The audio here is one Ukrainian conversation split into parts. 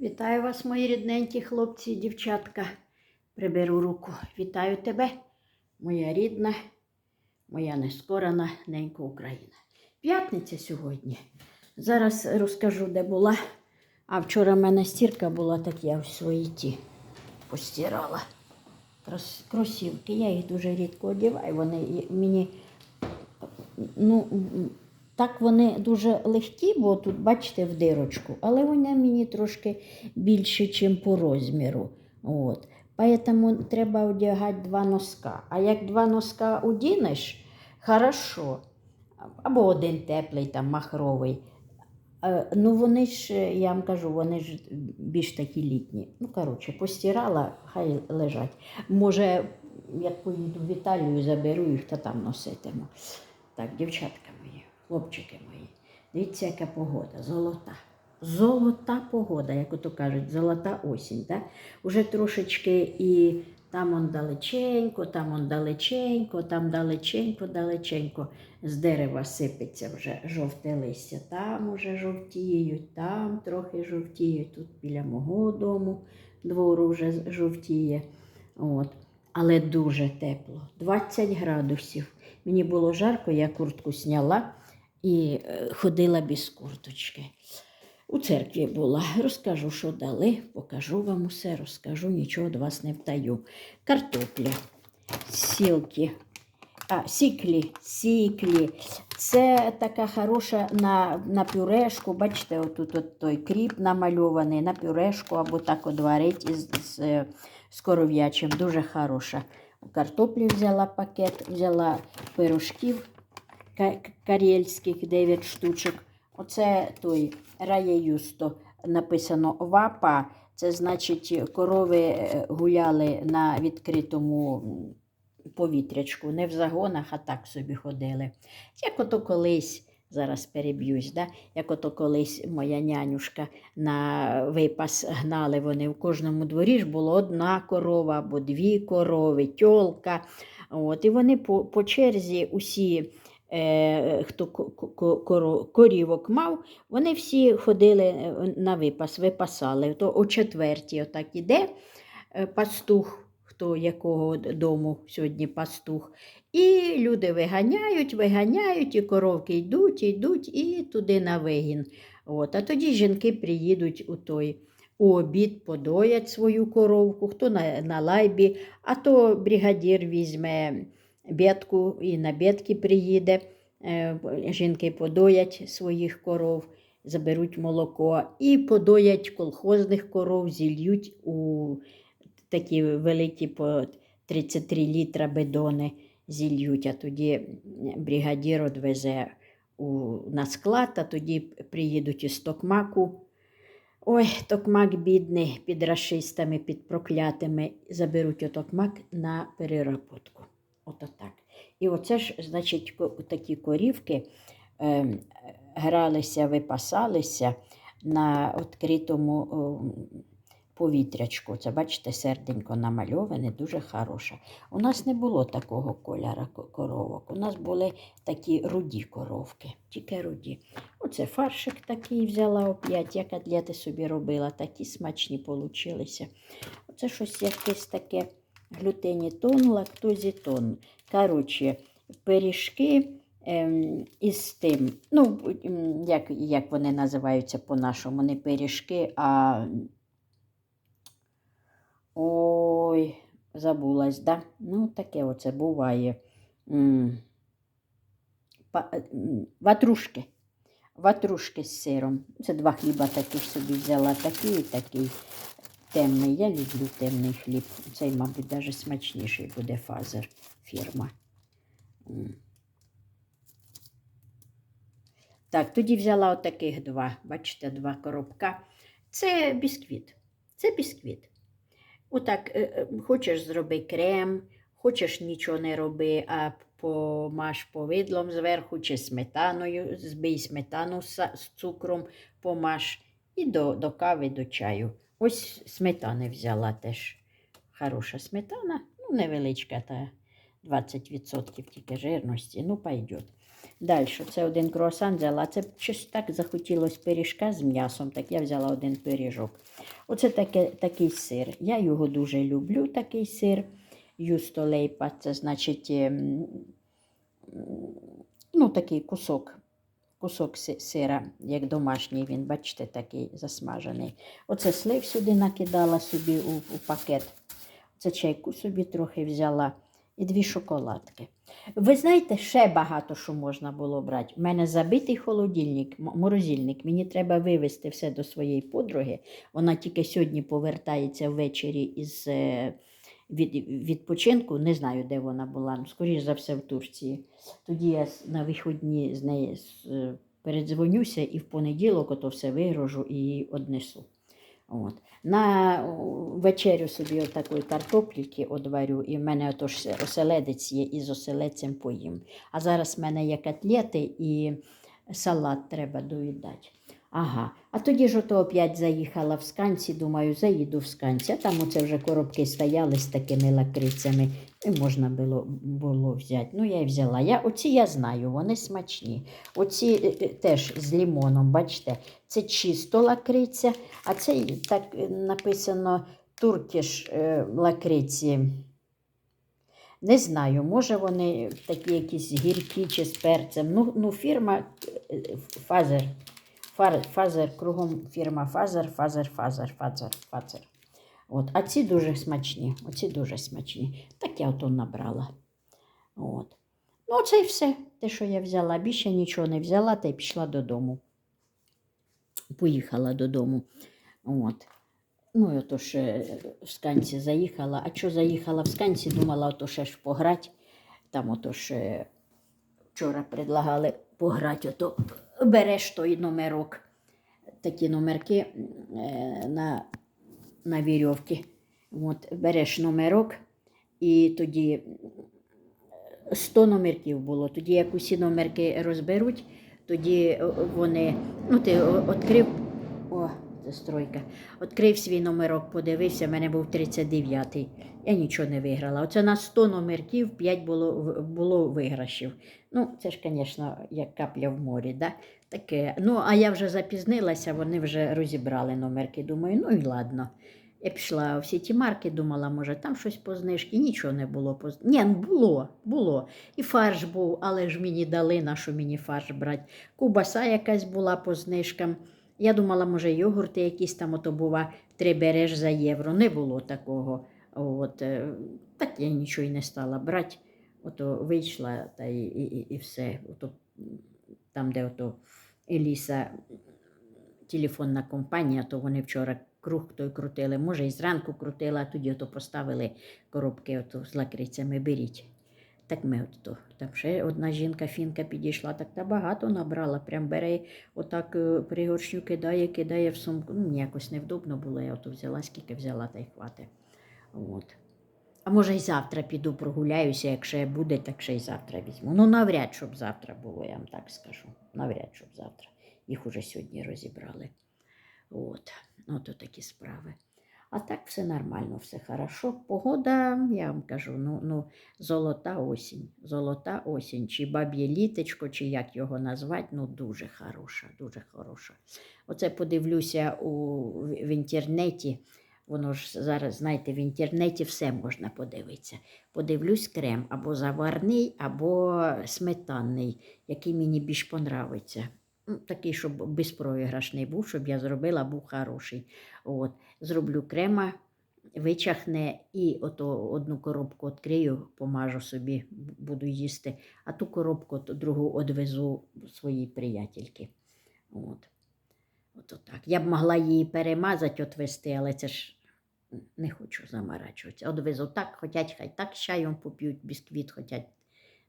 Вітаю вас, мої рідненькі хлопці і дівчатка. Приберу руку. Вітаю тебе, моя рідна, моя нескорена ненька Україна. П'ятниця сьогодні. Зараз розкажу, де була. А вчора в мене стірка була, так я в свої ті постирала. Кросівки. Я їх дуже рідко одягаю. Вони мені ну, так вони дуже легкі, бо тут, бачите, в дирочку, але вони мені трошки більше, ніж по розміру. От. Поэтому треба одягати два носка. А як два носка одінеш, хорошо. Або один теплий, там, махровий. Е, Ну, вони ж, е, я вам кажу, вони ж більш такі літні. Ну, коротше, постирала, хай лежать. Може, як поїду в Італію, заберу їх та там носитиму. Так, дівчатка хлопчики мої, дивіться, яка погода, золота. Золота погода, як ото кажуть, золота осінь. Так? Уже трошечки і там он далеченько, там он далеченько, там далеченько, далеченько. З дерева сипеться вже жовте листя. Там уже жовтіють, там трохи жовтіють, тут біля мого дому двору вже жовтіє. От. Але дуже тепло. 20 градусів. Мені було жарко, я куртку зняла і е, ходила без курточки. У церкві була. Розкажу, що дали, покажу вам усе, розкажу, нічого від вас не втаю. Картопля, сілки, а, сіклі, сіклі. Це така хороша на, на пюрешку. Бачите, отут от той кріп намальований на пюрешку або так от варить із, з, з коров'ячим. Дуже хороша. Картоплі взяла пакет, взяла пирожків карельських 9 штучок. Оце той Рая Юсто написано вапа. Це значить, корови е, гуляли на відкритому повітрячку, не в загонах, а так собі ходили. Як ото колись, зараз переб'юсь, да? як ото колись моя нянюшка на випас гнали вони. В кожному дворі ж було одна корова або дві корови, тьолка. От, і вони по, по черзі усі. Е, хто корівок мав, вони всі ходили е, на випас, випасали. То о четвертій отак іде е, пастух, хто якого дому сьогодні пастух. І люди виганяють, виганяють, і коровки йдуть, йдуть, і туди на вигін. От. А тоді жінки приїдуть у той. У обід подоять свою коровку, хто на, на лайбі, а то бригадір візьме бєтку і на бєтки приїде. Е, Жінки подоять своїх коров, заберуть молоко і подоять колхозних коров, зільють у такі великі по 33 літра бидони зільють, а тоді бригадір відвезе у, на склад, а тоді приїдуть із токмаку. Ой, токмак бідний під рашистами, під проклятими, заберуть отокмак на переработку. Ото так. І оце ж, значить, такі корівки е, гралися, випасалися на відкритому о, повітрячку. Це, бачите, серденько намальоване, дуже хороше. У нас не було такого кольора коровок. У нас були такі руді коровки, тільки руді. Оце фаршик такий взяла оп'ять, я котлети собі робила, такі смачні получилися. Оце щось якесь таке глютенітон, лактозітон. Коротше, пиріжки ем, із тим, ну, як, як вони називаються по-нашому, не пиріжки, а. Ой, забулась, да? Ну, таке оце буває. М, Ватрушки. Ватрушки з сиром. Це два хліба таких собі взяла, такий і такий темний. Я люблю темний хліб. Цей, мабуть, навіть смачніший буде фазер фірма. Так, тоді взяла отаких два, бачите, два коробка. Це бісквіт. Це бісквіт. Отак, е, е, хочеш зроби крем, хочеш нічого не роби, а помаш повидлом зверху чи сметаною, збий сметану з цукром, помаш і до, до кави, до чаю. Ось сметани взяла теж. Хороша сметана, ну невеличка, та 20% тільки жирності, ну пойдет. Далі, це один круасан взяла. Це щось так захотілося пиріжка з м'ясом, так я взяла один пиріжок. Оце таке, такий сир. Я його дуже люблю, такий сир. Юсто лейпа, це значить ем, ну, такий кусок. Кусок сира, як домашній, він, бачите, такий засмажений. Оце слив сюди накидала собі у, у пакет. Це чайку собі трохи взяла і дві шоколадки. Ви знаєте, ще багато що можна було брати. У мене забитий холодильник, морозильник. Мені треба вивезти все до своєї подруги. Вона тільки сьогодні повертається ввечері із е, від, відпочинку. Не знаю, де вона була. Ну, скоріш за все, в Турції. Тоді я на виходні з нею е, передзвонюся і в понеділок ото все вигрожу і її однесу. От. На вечерю собі отакої картопліки одварю, і в мене отож оселедець є, і з оселедцем поїм. А зараз в мене є котлети і салат треба доїдати. Ага, а тоді ж ото опять заїхала в сканці, думаю, заїду в сканці. А там оце вже коробки стояли з такими лакрицями, і можна було, було взяти. Ну, я й взяла. Я, оці я знаю, вони смачні. Оці е, е, теж з лімоном, бачите, це чисто лакриця, а це так е, написано туркіш лакриці. Не знаю, може вони такі якісь гіркі чи з перцем. Ну, ну фірма Фазер. Фазер, кругом фірма Фазер, Фазер, Фазер, Фазер, Фазер. От. А ці дуже смачні. Оці дуже смачні. Так я ото набрала. От. Ну, це і все, те, що я взяла. Більше нічого не взяла та й пішла додому. Поїхала додому. От. Ну, і ото ж в сканці заїхала. А що заїхала в сканці, думала, ото ще ж пограти. Там ото ж вчора предлагали пограти, ото береш той номерок. Такі номерки е, на, на вірьовці. От, береш номерок, і тоді 100 номерків було. Тоді, як усі номерки розберуть, тоді вони, ну ти відкрив, стройка, відкрив свій номерок, подивився, в мене був 39-й. Я нічого не виграла. Оце на 100 номерків 5 було, було виграшів. Ну, це ж, звісно, як капля в морі, да? Таке. Ну, а я вже запізнилася, вони вже розібрали номерки. Думаю, ну і ладно. Я пішла в сіті марки, думала, може, там щось по знижці. Нічого не було по Ні, було, було. І фарш був, але ж мені дали, на що мені фарш брати. Кубаса якась була по знижкам. Я думала, може, йогурти якісь там ото бува, три береш за євро. Не було такого. От, е, так я нічого й не стала брати. Ото вийшла та і, і, і, і все. Ото, там, де ото Еліса, телефонна компанія, то вони вчора круг той крутили. Може, і зранку крутила, а тоді ото поставили коробки ото з лакрицями, беріть. Так ми от то. Там ще одна жінка фінка підійшла, так та багато набрала. Прям бере, отак е, пригоршню кидає, кидає в сумку. Ну, мені якось невдобно було, я ото взяла, скільки взяла, та й хватить. От. А може, й завтра піду прогуляюся, якщо буде, так ще й завтра візьму. Ну, навряд, щоб завтра було, я вам так скажу. Навряд, щоб завтра. Їх уже сьогодні розібрали. От, ото такі справи. А так все нормально, все хорошо. Погода, я вам кажу, ну, ну золота осінь. Золота осінь, чи баб'є літечко, чи як його назвати, ну дуже хороша, дуже хороша. Оце подивлюся у, в інтернеті. Воно ж зараз, знаєте, в інтернеті все можна подивитися. Подивлюсь крем або заварний, або сметанний, який мені більш понравиться. Ну, Такий, щоб безпроіграшний був, щоб я зробила, був хороший. От. Зроблю крема, вичахне і ото одну коробку відкрию, помажу собі, буду їсти, а ту коробку то другу одвезу своїй приятельки. От. Ото так. Я б могла її перемазати, отвести, але це ж не хочу заморачуватися. Одвезу так, хотять, хай так з чаєм поп'ють, бісквіт, хотять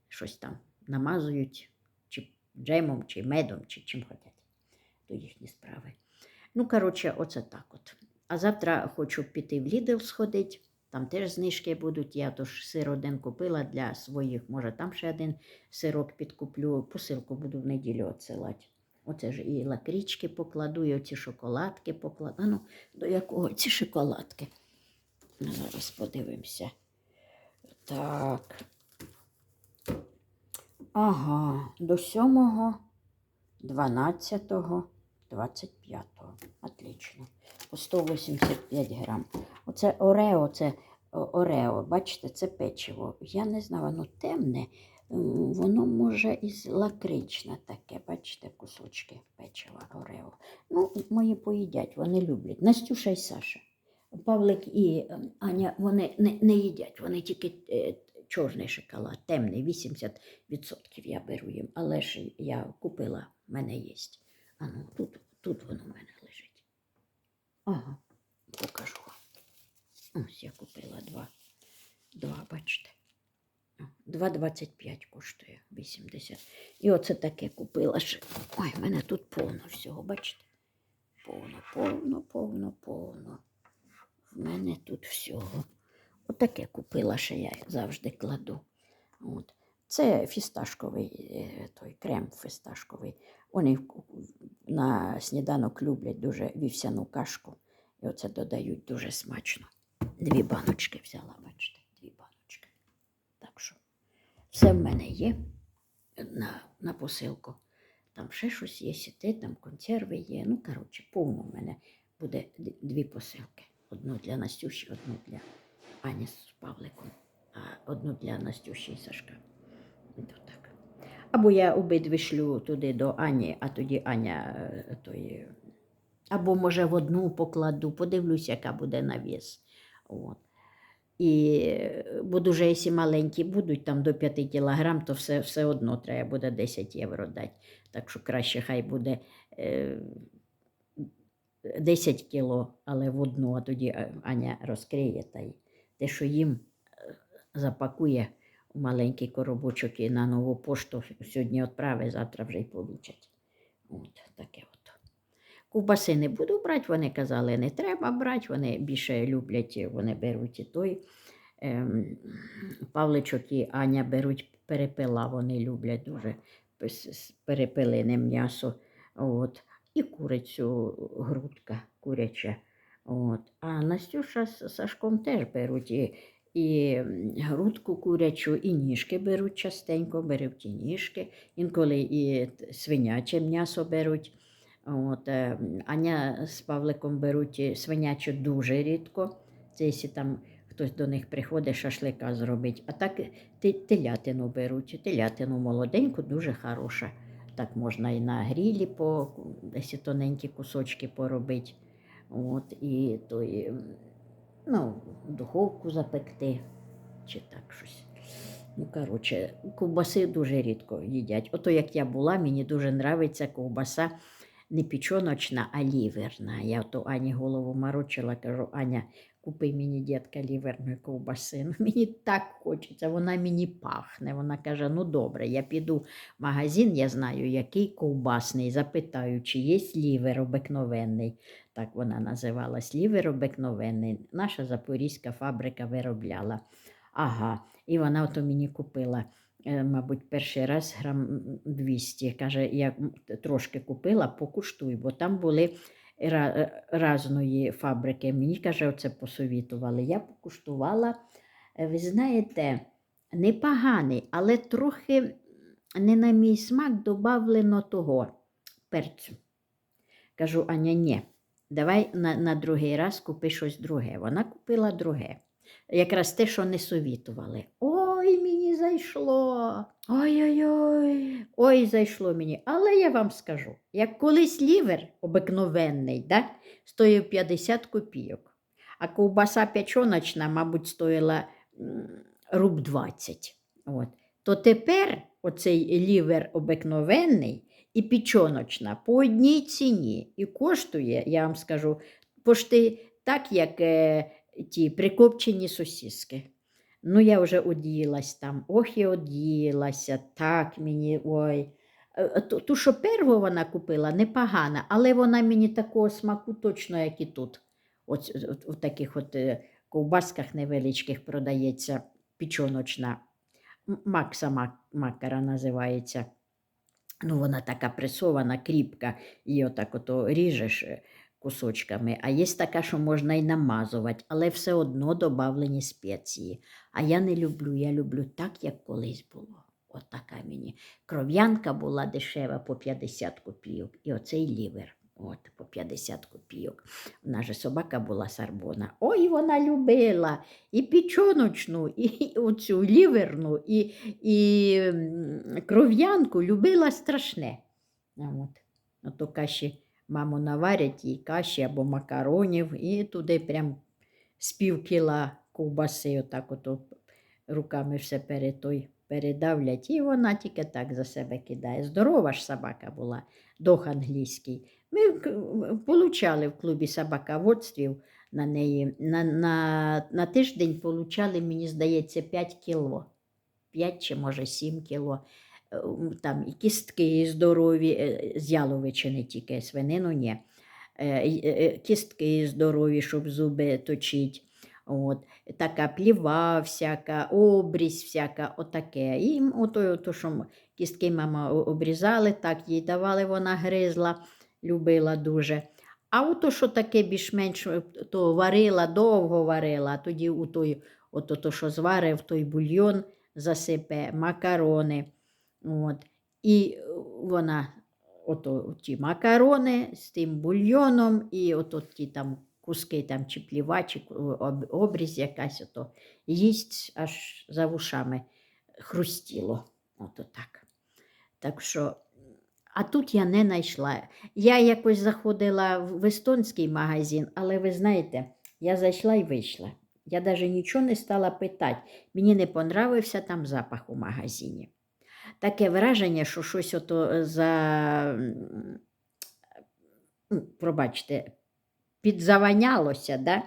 щось там намазують, чи джемом, чи медом, чи чим хотять. То їхні справи. Ну, коротше, оце так от. А завтра хочу піти в Лідл сходити. Там теж знижки будуть. Я тож сир один купила для своїх. Може, там ще один сирок підкуплю. Посилку буду в неділю відсилати. Оце ж і лакрічки покладу, і оці шоколадки покладу. Ну, до якого ці шоколадки? Ну, Зараз подивимося. Так. Ага, до 7, 12, 25. Отлично. По 185 грам. Оце Орео, це Орео, бачите, це печиво. Я не знаю, воно темне. Воно може із лакричне таке, бачите, кусочки печива Орео. Ну, мої поїдять, вони люблять. Настюша і Саша. Павлик і ем, Аня вони не, не їдять, вони тільки е, чорний шоколад, темний, 80% я беру їм. Але ж я купила, в мене є. А ну, тут, тут воно в мене. Ага, покажу вам. Ось я купила два. Два, бачите. 2,25 коштує 80. І оце таке купила ще. Ой, в мене тут повно всього, бачите? Повно, повно, повно, повно. В мене тут всього. Отаке купила, ще я завжди кладу. От. Це фісташковий е, той крем фісташковий. Вони на сніданок люблять дуже вівсяну кашку. І оце додають дуже смачно. Дві баночки взяла, бачите, дві баночки. Так що все в мене є на, на посилку. Там ще щось є, і те, там консерви є. Ну, коротше, повно в мене буде дві посилки. Одну для Настюші, одну для Ані з Павликом, а одну для Настюші і Сашка. То так. Або я обидві шлю туди до Ані, а тоді Аня е, той. Або, може, в одну покладу, подивлюсь, яка буде навіс. От. І, е, бо дуже, якщо маленькі будуть, там до 5 кілограм, то все, все одно треба буде 10 євро дати. Так що краще хай буде е, 10 кіло, але в одну, а тоді е, Аня розкриє та й те, що їм е, запакує маленький коробочок і на нову пошту сьогодні відправить, завтра вже й получать. От таке от. Ковбаси не буду брати, вони казали, не треба брати, вони більше люблять, вони беруть і той. Ем, Павличок і Аня беруть перепила, вони люблять дуже перепилене м'ясо. От. І курицю грудка куряча. От. А Настюша з Сашком теж беруть і, і грудку курячу, і ніжки беруть частенько, беруть і ніжки, інколи і свиняче м'ясо беруть. От, е, Аня з Павликом беруть і свинячу дуже рідко. Це якщо там хтось до них приходить, шашлика зробить. А так телятину беруть. Телятину молоденьку, дуже хороша. Так можна і на грілі по десь тоненькі кусочки поробити. От, і то, і, ну, духовку запекти, чи так щось. Ну, коротше, ковбаси дуже рідко їдять. Ото як я була, мені дуже подобається ковбаса не печоночна, а ліверна. Я то Ані голову морочила, кажу, Аня, купи мені дітка ліверної ковбаси. Ну, мені так хочеться, вона мені пахне. Вона каже: ну добре, я піду в магазин, я знаю, який ковбасний, запитаю, чи є лівер обикновенний. Так вона називалась лівер обикновенний. Наша запорізька фабрика виробляла. Ага, і вона ото мені купила. е, Мабуть, перший раз грам 200. Каже, я трошки купила, покуштуй, бо там були разної фабрики. Мені каже, оце посовітували. Я покуштувала. Е, Ви знаєте, непоганий, але трохи не на мій смак додавлено того перцю. Кажу, Аня, ні, давай на, на другий раз купи щось друге. Вона купила друге. Якраз те, що не совітували. Ой, мені зайшло. Ой-ой-ой. Ой, зайшло мені. Але я вам скажу, як колись лівер обикновенний, да, стоїв 50 копійок, а ковбаса печоночна, мабуть, стоїла руб 20. От. То тепер оцей лівер обикновенний і печоночна по одній ціні. І коштує, я вам скажу, пошти так, як е, ті прикопчені сосиски. Ну, я вже одіялась там, ох, і одіялася, так мені, ой. Е, Ту, ту, що перву вона купила, непогана, але вона мені такого смаку точно, як і тут. От, от, в таких от е, ковбасках невеличких продається печоночна. Макса мак, макара називається. Ну, вона така пресована, кріпка, її отак ото ріжеш е, кусочками. А є така, що можна і намазувати, але все одно додавлені спеції. А я не люблю, я люблю так, як колись було. От мені. Кров'янка була дешева по 50 копійок. І оцей лівер. От, по 50 копійок. Вона же собака була сарбона. Ой, вона любила і пічоночну, і оцю ліверну, і, і кров'янку любила страшне. А От. Ото каші маму наварять їй каші або макаронів, і туди прям з пів кіла ковбаси, отак ото руками все перед той передавлять, і вона тільки так за себе кидає. Здорова ж собака була, дог англійський. Ми получали в клубі собаководствів на неї. На, на, на тиждень получали, мені здається, 5 кіло. 5 чи може 7 кіло. Е, Там і кістки здорові, е, з яловичини тільки, свинину ні. Е, Кістки здорові, щоб зуби точить. От, така пліва всяка, обрізь всяка, отаке. І ото, ото, що кістки мама обрізали, так їй давали, вона гризла, любила дуже. А ото, що таке більш-менш, то варила, довго варила, тоді у той, ото, то, що зварив, той бульйон засипе, макарони. От. І е, вона ото ті макарони з тим бульйоном, і ото ті там куски там, чи пліва, чи обріз якась ото їсть аж за вушами хрустіло. Ото так. Так що, а тут я не знайшла. Я якось заходила в естонський магазин, але ви знаєте, я зайшла і вийшла. Я навіть нічого не стала питати. Мені не понравився там запах у магазині. Таке враження, що щось ото за, ну, пробачте, підзаванялося, да?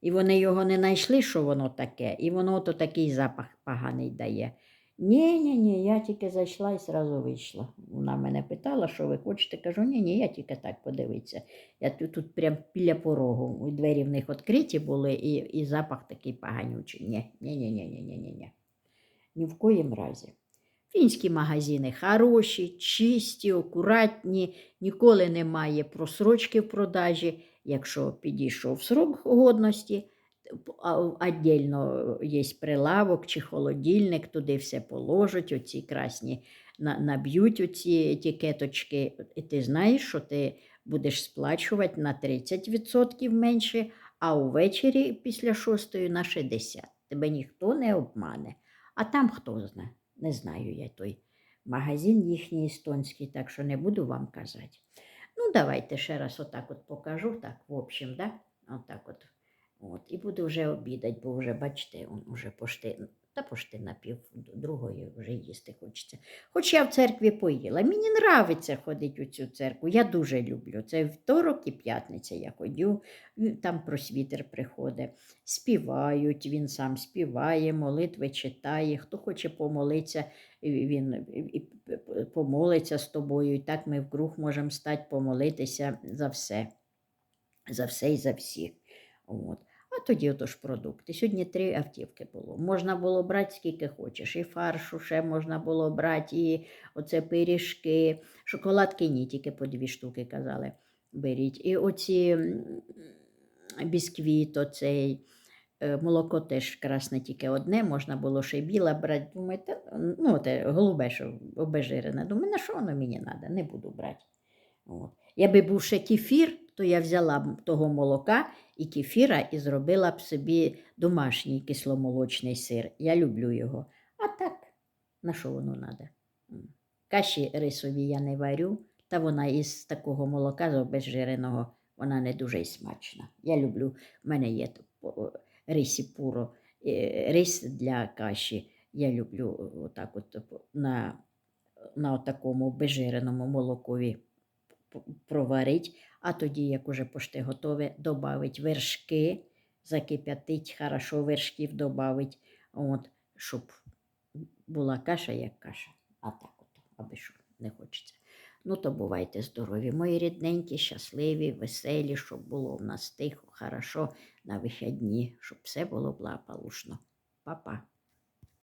і вони його не знайшли, що воно таке, і воно ото такий запах поганий дає. Ні, ні, я тільки зайшла і зразу вийшла. Вона мене питала, що ви хочете. Кажу, ні, ні, я тільки так подивитися. Я тут, тут прям біля порогу. Двері в них відкриті були, і, і запах такий поганючий. Ні, ні, ні, ні, ні, ні, ні. Ні в коїм разі. Фінські магазини хороші, чисті, акуратні, ніколи немає просрочки в продажі. Якщо підійшов срок годності, віддільно є прилавок чи холодильник, туди все положать, оці красні наб'ють оці етикеточки. І ти знаєш, що ти будеш сплачувати на 30% менше, а увечері після шостої на 60%. Тебе ніхто не обмане. А там хто знає, не знаю я той магазин їхній естонський, так що не буду вам казати. Ну, давайте ще раз отак от покажу, так, в общем, да? Отак от. От, і буду вже обідати, бо вже, бачите, он уже пошти, та пошти на пів другої вже їсти хочеться. Хоч я в церкві поїла. Мені нравиться ходити у цю церкву. Я дуже люблю. Це вівторок і п'ятниця я ходю, там просвітер приходить, співають, він сам співає, молитви читає. Хто хоче помолитися, він помолиться з тобою. І так ми вкруг можемо стати помолитися за все. За все і за всіх. От. Тоді отож продукти. Сьогодні три автівки було. Можна було брати скільки хочеш. І фаршу ще можна було брати, і оце пиріжки, шоколадки ні, тільки по дві штуки казали. Беріть. І оці бісквіт, оцей. е, Молоко теж красне тільки одне, можна було ще й біле брати. Думаю, ну, те, голубе, що обезжирене. Думаю, на що воно мені треба? Не буду брати. От. Якби був ще кефір, то я взяла б того молока і кефіра і зробила б собі домашній кисломолочний сир. Я люблю його. А так, на що воно треба? Каші рисові я не варю, та вона із такого молока з вона не дуже й смачна. Я люблю, в мене є рисі пуро, е, рис для каші. Я люблю отак от на, на такому обезжиреному молокові проварить, а тоді, як уже пошти готове, додавить вершки, закип'ятить, хорошо вершків додавить, от, щоб була каша як каша. А так от, аби що не хочеться. Ну, то бувайте здорові, мої рідненькі, щасливі, веселі, щоб було в нас тихо, хорошо на вихідні, щоб все було благополучно. Па-па.